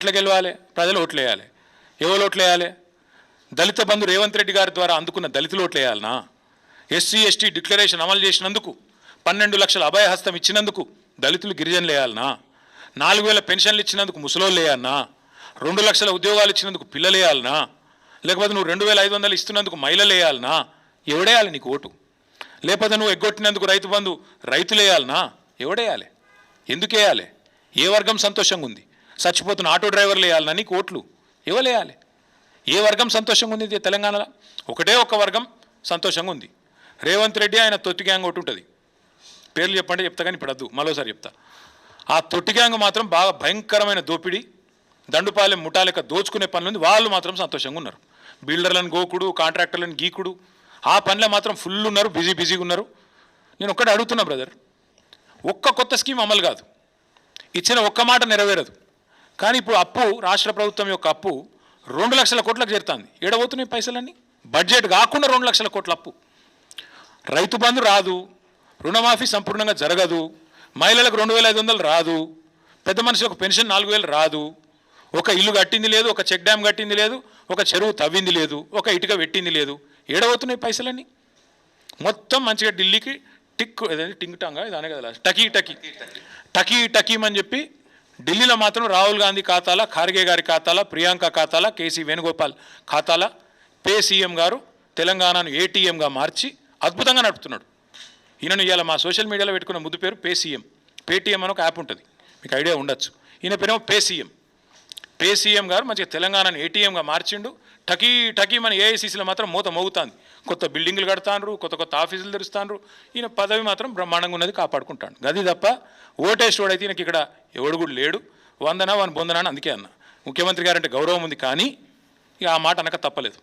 ఎట్లా గెలవాలి? ప్రజలు ఓట్లు వేయాలి ఎవరు ఓట్లు వేయాలి దళిత బంధు రేవంత్ రెడ్డి గారి ద్వారా అందుకున్న దళితులు ఓట్లు వేయాలనా ఎస్సీ ఎస్టీ డిక్లరేషన్ అమలు చేసినందుకు పన్నెండు లక్షల అభయహస్తం ఇచ్చినందుకు దళితులు గిరిజనులు వేయాలనా? నాలుగు వేల పెన్షన్లు ఇచ్చినందుకు ముసలోళ్ళు వేయాలనా? రెండు లక్షల ఉద్యోగాలు ఇచ్చినందుకు పిల్లలు వేయాలనా? లేకపోతే నువ్వు రెండు వేల ఐదు వందలు ఇస్తున్నందుకు మహిళలు వేయాలనా? ఎవడేయాలి నీకు ఓటు? లేకపోతే నువ్వు ఎగ్గొట్టినందుకు రైతు బంధు రైతులు వేయాలనా? ఎవడేయాలి? ఎందుకు వేయాలి? ఏ వర్గం సంతోషంగా ఉంది? చచ్చిపోతున్న ఆటో డ్రైవర్లు వేయాలని నీకు ఓట్లు ఎవరేయాలి ఏ వర్గం సంతోషంగా ఉంది ఇది తెలంగాణలో? ఒకటే ఒక వర్గం సంతోషంగా ఉంది. రేవంత్ రెడ్డి ఆయన తొట్టి గ్యాంగ్ ఒకటి ఉంటుంది. పేర్లు చెప్పండి చెప్తా కానీ ఇప్పుడు వద్దు. మరోసారి చెప్తా. ఆ తొట్టి గ్యాంగ్ మాత్రం బాగా భయంకరమైన దోపిడీ దండుపాలెం ముఠాలెక్క దోచుకునే పనులు ఉంది. వాళ్ళు మాత్రం సంతోషంగా ఉన్నారు. బిల్డర్లను గోకుడు కాంట్రాక్టర్లను గీకుడు ఆ పనిలో మాత్రం ఫుల్ ఉన్నారు బిజీ బిజీగా ఉన్నారు. నేను ఒక్కటే అడుగుతున్నా బ్రదర్ ఒక్క కొత్త స్కీమ్ అమలు కాదు. ఇచ్చిన ఒక్క మాట నెరవేరదు. కానీ ఇప్పుడు అప్పు రాష్ట్ర ప్రభుత్వం యొక్క అప్పు రెండు లక్షల కోట్లకు చేరుతుంది. ఏడబోతున్నాయి పైసలన్నీ? బడ్జెట్ కాకుండా రెండు లక్షల కోట్ల అప్పు. రైతు బంధు రాదు రుణమాఫీ సంపూర్ణంగా జరగదు మహిళలకు రెండు వేల ఐదు వందలు రాదు పెద్ద మనుషులకు పెన్షన్ నాలుగు వేలు రాదు ఒక ఇల్లు కట్టింది లేదు ఒక చెక్ డ్యామ్ కట్టింది లేదు ఒక చెరువు తవ్వింది లేదు ఒక ఇటుక పెట్టింది లేదు. ఏడవుతున్నాయి పైసలన్నీ? మొత్తం మంచిగా ఢిల్లీకి టిక్ టింగ్ టాంగా ఇదానే కదా టకీ టకీ. టకీ అని చెప్పి ఢిల్లీలో మాత్రం రాహుల్ గాంధీ ఖాతాల ఖార్గే గారి ఖాతాల ప్రియాంక ఖాతాల కేసీ వేణుగోపాల్ ఖాతాల పే సీఎం గారు తెలంగాణను ఏటీఎంగా మార్చి అద్భుతంగా నడుపుతున్నాడు. ఈయనను ఇవాళ మా సోషల్ మీడియాలో పెట్టుకున్న ముద్దు పేరు పే సీఎం పేటీఎం అని ఒక యాప్ ఉంటుంది. మీకు ఐడియా ఉండొచ్చు. ఈయన పేరేమో పే సీఎం పే సీఎం గారు మంచిగా తెలంగాణను ఏటీఎంగా మార్చిండు టకీ టకీ మన ఏఐసీసీలో మాత్రం మూత మోగుతుంది. కొత్త బిల్డింగ్లు కడతాండ్రు కొత్త కొత్త ఆఫీసులు తెరుస్తాండ్రు. ఈయన పదవి మాత్రం బ్రహ్మాండంగా ఉన్నది కాపాడుకుంటాడు. గది తప్ప ఓటేసేవాడైతే ఈయనకి ఇక్కడ ఎవడు కూడా లేడు. వందన వన్ బొందన అని అందుకే అన్న. ముఖ్యమంత్రి గారంటే గౌరవం ఉంది కానీ ఇక ఆ మాట అనక తప్పలేదు.